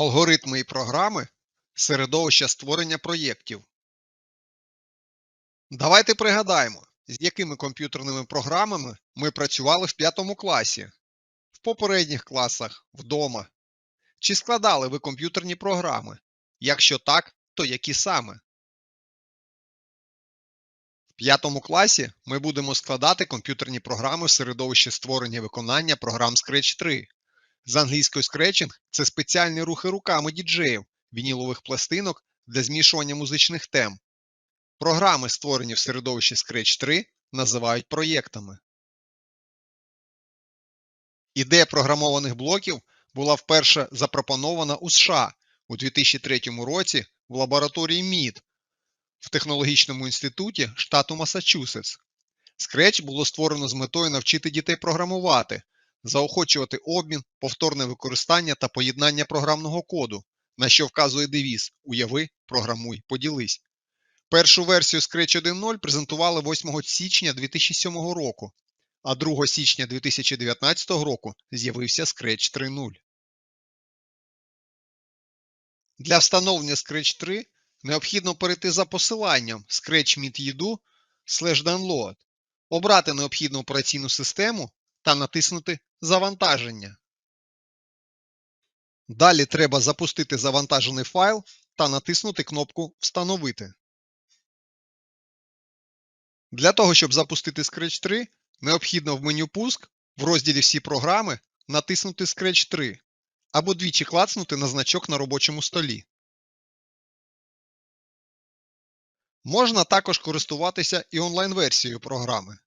Алгоритми і програми середовища створення проєктів. Давайте пригадаємо, з якими комп'ютерними програмами ми працювали в 5 класі, в попередніх класах, вдома. Чи складали ви комп'ютерні програми? Якщо так, то які саме? В 5 класі ми будемо складати комп'ютерні програми в середовищі створення виконання програм Scratch 3. З англійською Scratching – це спеціальні рухи руками діджеїв, вінілових пластинок для змішування музичних тем. Програми, створені в середовищі Scratch 3, називають проєктами. Ідея програмованих блоків була вперше запропонована у США у 2003 році в лабораторії МІД в Технологічному інституті штату Массачусетс. Scratch було створено з метою навчити дітей програмувати, заохочувати обмін, повторне використання та поєднання програмного коду, на що вказує девіз Уяви, програмуй, поділись. Першу версію Scratch 1.0 презентували 8 січня 2007 року, а 2 січня 2019 року з'явився Scratch 3.0. Для встановлення Scratch 3 необхідно перейти за посиланням scratch.mit.edu download, обрати необхідну операційну систему та натиснути Завантаження. Далі треба запустити завантажений файл та натиснути кнопку Встановити. Для того, щоб запустити Scratch 3, необхідно в меню Пуск в розділі Всі програми натиснути Scratch 3 або двічі клацнути на значок на робочому столі. Можна також користуватися і онлайн-версією програми.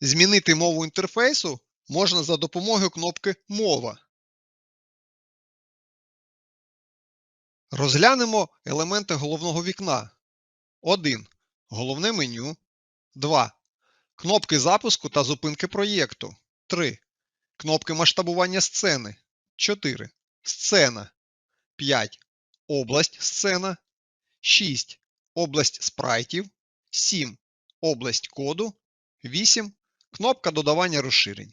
Змінити мову інтерфейсу можна за допомогою кнопки Мова. Розглянемо елементи головного вікна. 1. Головне меню. 2. Кнопки запуску та зупинки проєкту. 3. Кнопки масштабування сцени. 4. Сцена. 5. Область сцена. 6. Область спрайтів. 7. Область коду. 8. Кнопка додавання розширень.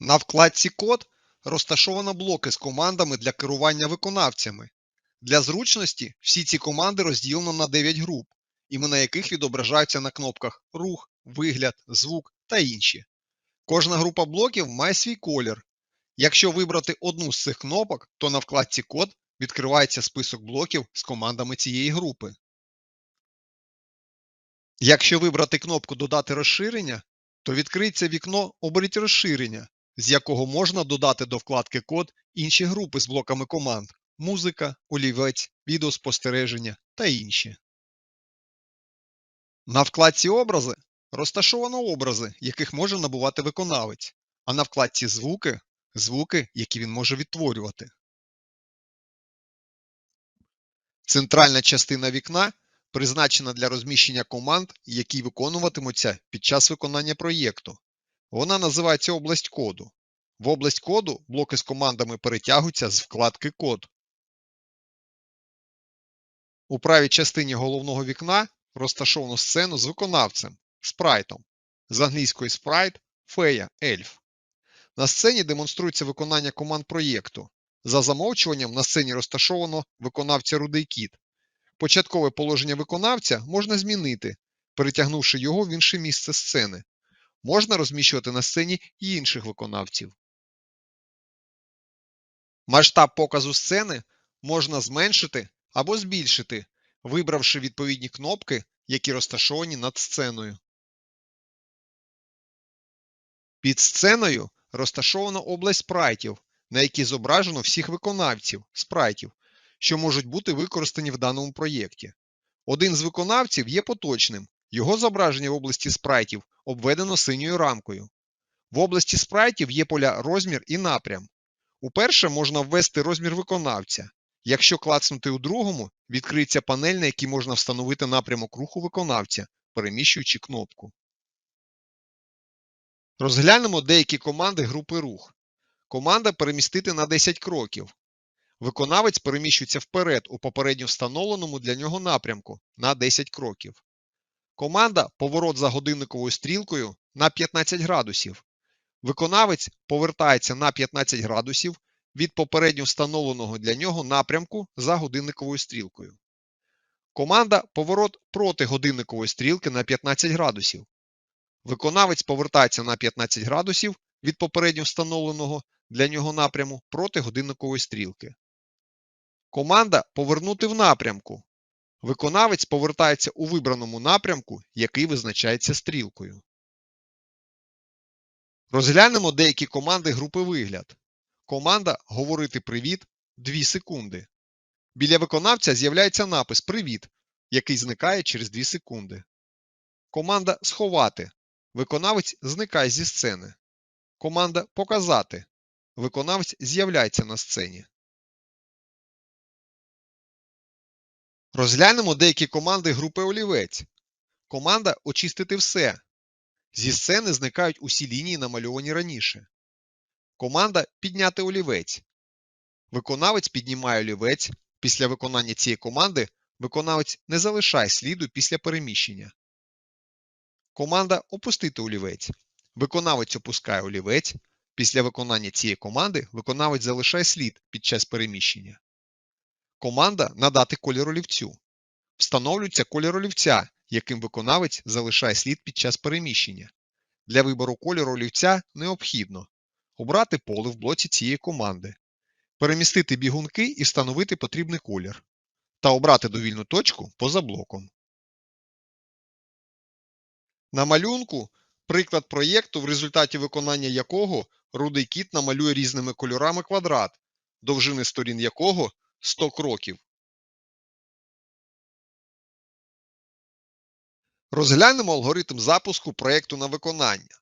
На вкладці Код розташовано блоки з командами для керування виконавцями. Для зручності всі ці команди розділено на 9 груп, імена яких відображаються на кнопках Рух, Вигляд, Звук та інші. Кожна група блоків має свій колір. Якщо вибрати одну з цих кнопок, то на вкладці Код відкривається список блоків з командами цієї групи. Якщо вибрати кнопку Додати розширення, то відкриється вікно Оберіть розширення, з якого можна додати до вкладки Код інші групи з блоками команд музика, олівець, відеоспостереження та інші. На вкладці Образи розташовано образи, яких може набувати виконавець, а на вкладці Звуки звуки, які він може відтворювати. Центральна частина вікна призначена для розміщення команд, які виконуватимуться під час виконання проєкту. Вона називається область коду. В область коду блоки з командами перетягуються з вкладки Код. У правій частині головного вікна розташовано сцену з виконавцем спрайтом. З англійської спрайт фея ельф. На сцені демонструється виконання команд проєкту. За замовчуванням на сцені розташовано виконавця Рудий Кіт. Початкове положення виконавця можна змінити, перетягнувши його в інше місце сцени. Можна розміщувати на сцені і інших виконавців. Масштаб показу сцени можна зменшити або збільшити, вибравши відповідні кнопки, які розташовані над сценою. Під сценою розташована область спрайтів, на якій зображено всіх виконавців спрайтів, що можуть бути використані в даному проєкті. Один з виконавців є поточним, його зображення в області спрайтів обведено синьою рамкою. В області спрайтів є поля розмір і напрям. Уперше можна ввести розмір виконавця. Якщо клацнути у другому, відкриється панель, на якій можна встановити напрямок руху виконавця, переміщуючи кнопку. Розглянемо деякі команди групи рух. Команда перемістити на 10 кроків. Виконавець переміщується вперед у попередньо встановленому для нього напрямку на 10 кроків. Команда поворот за годинниковою стрілкою на 15 градусів. виконавець повертається на 15 градусів від попередньо встановленого для нього напрямку за годинниковою стрілкою. Команда поворот проти годинникової стрілки на 15 градусів. Виконавець повертається на 15 градусів від попередньо встановленого для нього напряму проти годинникової стрілки. Команда повернути в напрямку. Виконавець повертається у вибраному напрямку, який визначається стрілкою. Розглянемо деякі команди групи вигляд. Команда Говорити привіт 2 секунди. Біля виконавця з'являється напис Привіт, який зникає через 2 секунди. Команда Сховати. Виконавець зникає зі сцени. Команда Показати. Виконавець з'являється на сцені. Розглянемо деякі команди групи олівець. Команда Очистити все. Зі сцени зникають усі лінії, намальовані раніше. Команда Підняти олівець. Виконавець піднімає олівець. Після виконання цієї команди виконавець не залишає сліду після переміщення. Команда Опустити олівець. Виконавець опускає олівець. Після виконання цієї команди виконавець залишає слід під час переміщення. Команда Надати колір олівцю. Встановлюється колір олівця, яким виконавець залишає слід під час переміщення. Для вибору кольору олівця необхідно обрати поле в блоці цієї команди, перемістити бігунки і встановити потрібний колір та обрати довільну точку поза блоком. На малюнку приклад проєкту, в результаті виконання якого рудий кіт намалює різними кольорами квадрат, довжини сторін якого 100 кроків. Розглянемо алгоритм запуску проєкту на виконання.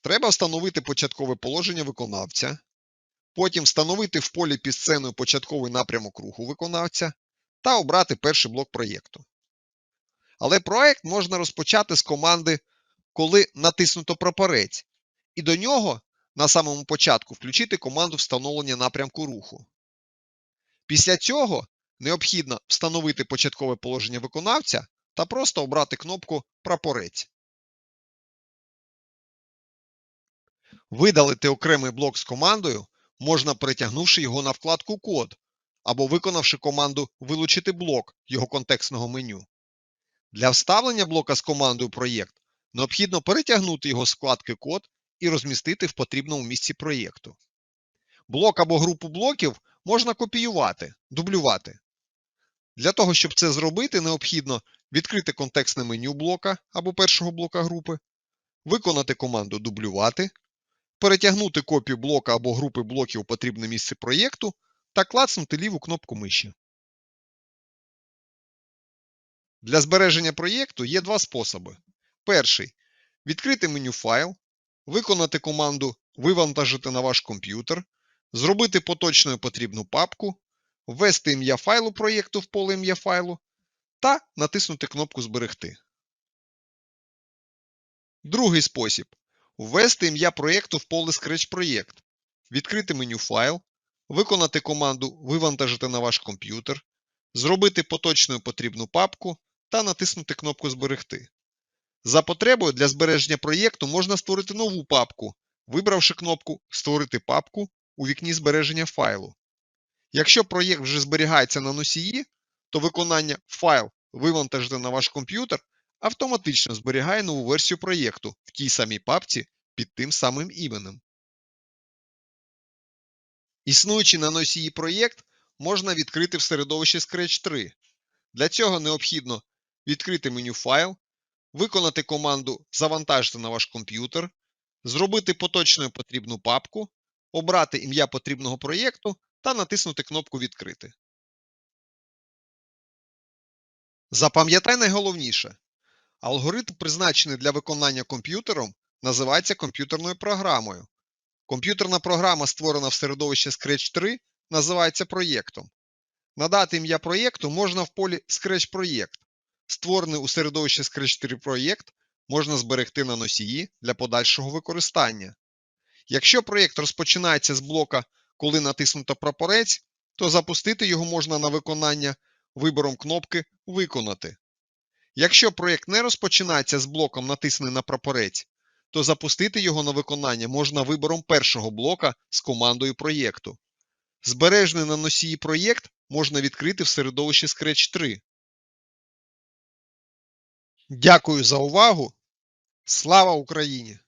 Треба встановити початкове положення виконавця, потім встановити в полі під сценою початковий напрямок руху виконавця та обрати перший блок проєкту. Але проєкт можна розпочати з команди, коли натиснуто прапорець, і до нього на самому початку включити команду встановлення напрямку руху. Після цього необхідно встановити початкове положення виконавця та просто обрати кнопку Прапорець. Видалити окремий блок з командою можна перетягнувши його на вкладку Код або виконавши команду Вилучити блок його контекстного меню. Для вставлення блока з командою Проєкт необхідно перетягнути його з вкладки Код і розмістити в потрібному місці проєкту. Блок або групу блоків можна копіювати, дублювати. Для того, щоб це зробити, необхідно відкрити контекстне меню блока або першого блока групи, виконати команду Дублювати, перетягнути копію блока або групи блоків у потрібне місце проєкту та клацнути ліву кнопку миші. Для збереження проєкту є два способи. Перший відкрити меню Файл, виконати команду Вивантажити на ваш комп'ютер, зробити поточною потрібну папку, ввести ім'я файлу проєкту в поле ім'я файлу та натиснути кнопку Зберегти. Другий спосіб ввести ім'я проєкту в поле Scratch Проєкт, відкрити меню Файл, виконати команду Вивантажити на ваш комп'ютер, зробити поточною потрібну папку та натиснути кнопку Зберегти. За потребою для збереження проєкту можна створити нову папку, вибравши кнопку Створити папку у вікні збереження файлу. Якщо проєкт вже зберігається на носії, то виконання Файл вивантажити на ваш комп'ютер автоматично зберігає нову версію проєкту в тій самій папці під тим самим іменем. Існуючий на носії проєкт можна відкрити в середовищі Scratch 3. Для цього необхідно відкрити меню Файл, виконати команду Завантажити на ваш комп'ютер, зробити поточною потрібну папку, обрати ім'я потрібного проєкту та натиснути кнопку Відкрити. Запам'ятай найголовніше. Алгоритм, призначений для виконання комп'ютером, називається комп'ютерною програмою. Комп'ютерна програма, створена в середовищі Scratch 3, називається проєктом. Надати ім'я проєкту можна в полі Scratch Проєкт. Створений у середовищі Scratch 3 проєкт можна зберегти на носії для подальшого використання. Якщо проєкт розпочинається з блока, коли натиснуто прапорець, то запустити його можна на виконання вибором кнопки Виконати. Якщо проєкт не розпочинається з блоком натиснений на прапорець, то запустити його на виконання можна вибором першого блока з командою проєкту. Збережений на носії проєкт можна відкрити в середовищі Scratch 3. Дякую за увагу! Слава Україні!